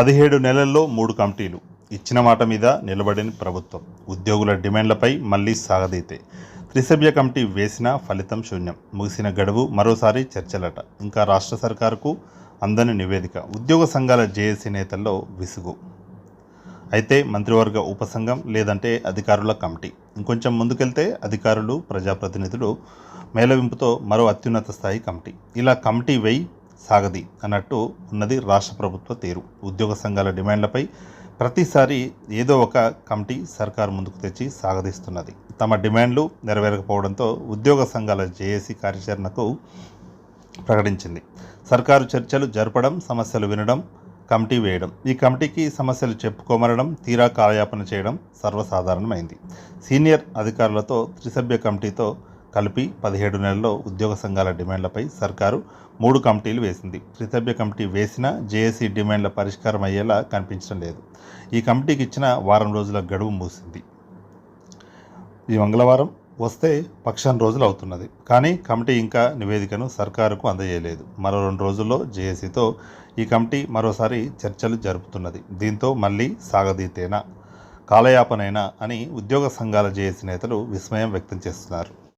పదిహేడు నెలల్లో మూడు కమిటీలు. ఇచ్చిన మాట మీద నిలబడిన ప్రభుత్వం. ఉద్యోగుల డిమాండ్లపై మళ్ళీ సాగదీతే. త్రిసభ్య కమిటీ వేసిన ఫలితం శూన్యం. ముగిసిన గడువు మరోసారి చర్చలట. ఇంకా రాష్ట్ర సర్కారుకు అందని నివేదిక. ఉద్యోగ సంఘాల జేఏసీ నేతల్లో విసుగు. అయితే మంత్రివర్గ ఉపసంఘం లేదంటే అధికారుల కమిటీ. ఇంకొంచెం ముందుకెళ్తే అధికారులు ప్రజాప్రతినిధులు మేళవింపుతో మరో అత్యున్నత స్థాయి కమిటీ. ఇలా కమిటీ వెయ్యి సాగది అన్నట్టు ఉన్నది రాష్ట్ర ప్రభుత్వ తీరు. ఉద్యోగ సంఘాల డిమాండ్లపై ప్రతిసారి ఏదో ఒక కమిటీ సర్కారు ముందుకు తెచ్చి సాగదీస్తున్నది. తమ డిమాండ్లు నెరవేరకపోవడంతో ఉద్యోగ సంఘాల జేఏసీ కార్యాచరణకు ప్రకటించింది. సర్కారు చర్చలు జరపడం సమస్యలు వినడం కమిటీ వేయడం ఈ కమిటీకి సమస్యలు చెప్పుకోమనడం తీరా కాలయాపన చేయడం సర్వసాధారణమైంది. సీనియర్ అధికారులతో త్రిసభ్య కమిటీతో కలిపి పదిహేడు నెలల్లో ఉద్యోగ సంఘాల డిమాండ్లపై సర్కారు మూడు కమిటీలు వేసింది. త్రిసభ్య కమిటీ వేసిన జేఏసీ డిమాండ్ల పరిష్కారం అయ్యేలా కనిపించడం లేదు. ఈ కమిటీకి ఇచ్చిన వారం రోజుల గడువు మూసింది ఈ మంగళవారం వస్తే పక్షం రోజులు అవుతున్నది. కానీ కమిటీ ఇంకా నివేదికను సర్కారుకు అందజేయలేదు. మరో రెండు రోజుల్లో జేఏసీతో ఈ కమిటీ మరోసారి చర్చలు జరుపుతున్నది. దీంతో మళ్ళీ సాగదీతేనా? కాలయాపనైనా అని ఉద్యోగ సంఘాల జేఏసీ నేతలు విస్మయం వ్యక్తం చేస్తున్నారు.